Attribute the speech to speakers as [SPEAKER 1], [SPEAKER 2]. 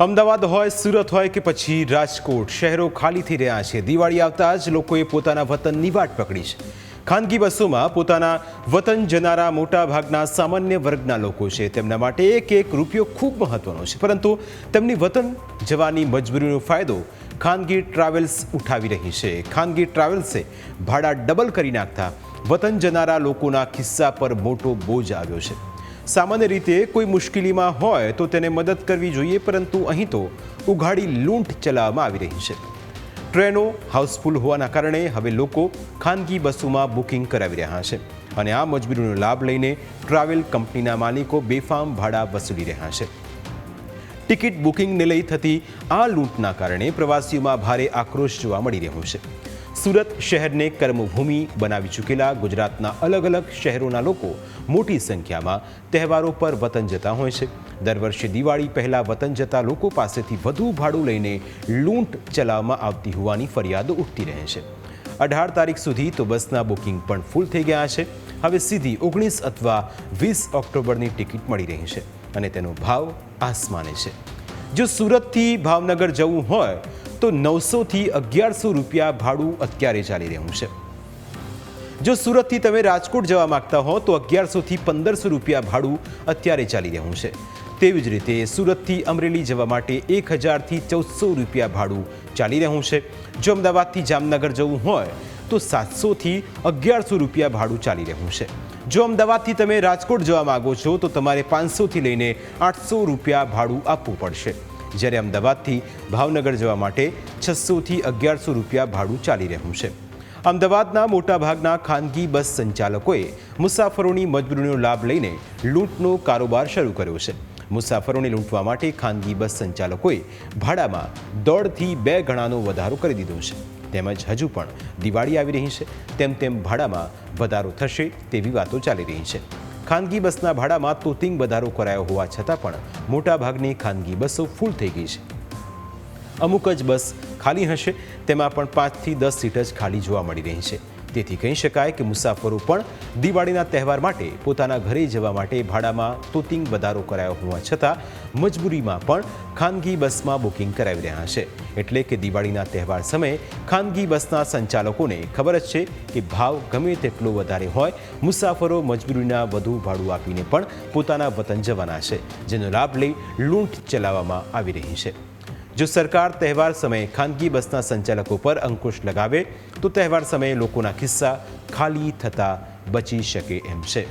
[SPEAKER 1] અમદાવાદ હોય, સુરત હોય કે પછી રાજકોટ, શહેરો ખાલી થઈ રહ્યા છે. દિવાળી આવતા જ લોકોએ પોતાના વતનની વાટ પકડી છે. ખાનગી બસોમાં પોતાના વતન જનારા મોટાભાગના સામાન્ય વર્ગના લોકો છે. તેમના માટે એક એક રૂપિયો ખૂબ મહત્વનો છે. પરંતુ તેમની વતન જવાની મજબૂરીનો ફાયદો ખાનગી ટ્રાવેલ્સ ઉઠાવી રહી છે. ખાનગી ટ્રાવેલ્સે ભાડા ડબલ કરી નાખતા વતન જનારા લોકોના ખિસ્સા પર મોટો બોજ આવ્યો છે. સામાન્ય રીતે કોઈ મુશ્કેલીમાં હોય તો તેને મદદ કરવી જોઈએ, પરંતુ અહીં તો ઉઘાડી લૂંટ ચલાવવામાં આવી રહી છે. ટ્રેનો હાઉસફુલ હોવાના કારણે હવે લોકો ખાનગી બસોમાં બુકિંગ કરાવી રહ્યા છે અને આ મજબૂરીનો લાભ લઈને ટ્રાવેલ કંપનીના માલિકો બેફામ ભાડા વસૂલી રહ્યા છે. ટિકિટ બુકિંગને લઈ થતી આ લૂંટના કારણે પ્રવાસીઓમાં ભારે આક્રોશ જોવા મળી રહ્યો છે. સુરત શહેરને કર્મભૂમિ બનાવી ચૂકેલા ગુજરાતના અલગ અલગ શહેરોના લોકો મોટી સંખ્યામાં તહેવારો પર વતન જતા હોય છે. દર વર્ષે દિવાળી પહેલાં વતન જતા લોકો પાસેથી વધુ ભાડું લઈને લૂંટ ચલાવવામાં આવતી હોવાની ફરિયાદો ઉઠતી રહે છે. અઢાર તારીખ સુધી તો બસના બુકિંગ પણ ફૂલ થઈ ગયા છે. હવે સીધી ઓગણીસ અથવા વીસ ઓક્ટોબરની ટિકિટ મળી રહી છે અને તેનો ભાવ આસમાને છે. જો સુરતથી ભાવનગર જવું હોય તો નવસોથી અગિયારસો રૂપિયા ભાડું અત્યારે ચાલી રહ્યું છે. જો સુરતથી તમે રાજકોટ જવા માંગતા હો, તો અગિયારસોથી પંદરસો રૂપિયા ભાડું અત્યારે ચાલી રહ્યું છે. તેવી જ રીતે સુરતથી અમરેલી જવા માટે એક હજારથી ચૌદસો રૂપિયા ભાડું ચાલી રહ્યું છે. જો અમદાવાદથી જામનગર જવું હોય, તો સાતસોથી અગિયારસો રૂપિયા ભાડું ચાલી રહ્યું છે. જો અમદાવાદથી તમે રાજકોટ જવા માગો છો, તો તમારે પાંચસોથી લઈને આઠસો રૂપિયા ભાડું આપવું પડશે. જ્યારે અમદાવાદથી ભાવનગર જવા માટે છસોથી અગિયારસો રૂપિયા ભાડું ચાલી રહ્યું છે. અમદાવાદના મોટાભાગના ખાનગી બસ સંચાલકોએ મુસાફરોની મજબૂરીનો લાભ લઈને લૂંટનો કારોબાર શરૂ કર્યો છે. મુસાફરોને લૂંટવા માટે ખાનગી બસ સંચાલકોએ ભાડામાં દોઢથી બે ગણાનો વધારો કરી દીધો છે. તેમજ હજુ પણ દિવાળી આવી રહી છે. તેમ તેમ ભાડામાં વધારો થશે તેવી વાતો ચાલી રહી છે. ખાનગી બસના ભાડામાં તોતિંગ વધારો કરાયો હોવા છતાં પણ મોટાભાગની ખાનગી બસો ફૂલ થઈ ગઈ છે. અમુક જ બસ ખાલી હશે, તેમાં પણ પાંચથી દસ સીટ જ ખાલી જોવા મળી રહી છે. તેથી કહી શકાય કે મુસાફરો પણ દિવાળીના તહેવાર માટે પોતાના ઘરે જવા માટે ભાડામાં તોતિંગ વધારો કરાયો હોવા છતાં મજબૂરીમાં પણ ખાનગી બસમાં બુકિંગ કરાવી રહ્યા છે. એટલે કે દિવાળીના તહેવાર સમયે ખાનગી બસના સંચાલકોને ખબર જ છે કે ભાવ ગમે તેટલો વધારે હોય, મુસાફરો મજબૂરીના વધુ ભાડું આપીને પણ પોતાના વતન જવાના છે, જેનો લાભ લઈ લૂંટ ચલાવવામાં આવી રહી છે. જો સરકાર તહેવાર સમયે ખાનગી બસના સંચાલકો પર અંકુશ લગાવે, તો તહેવાર સમયે લોકોના ખિસ્સા ખાલી થતા બચી શકે એમ છે.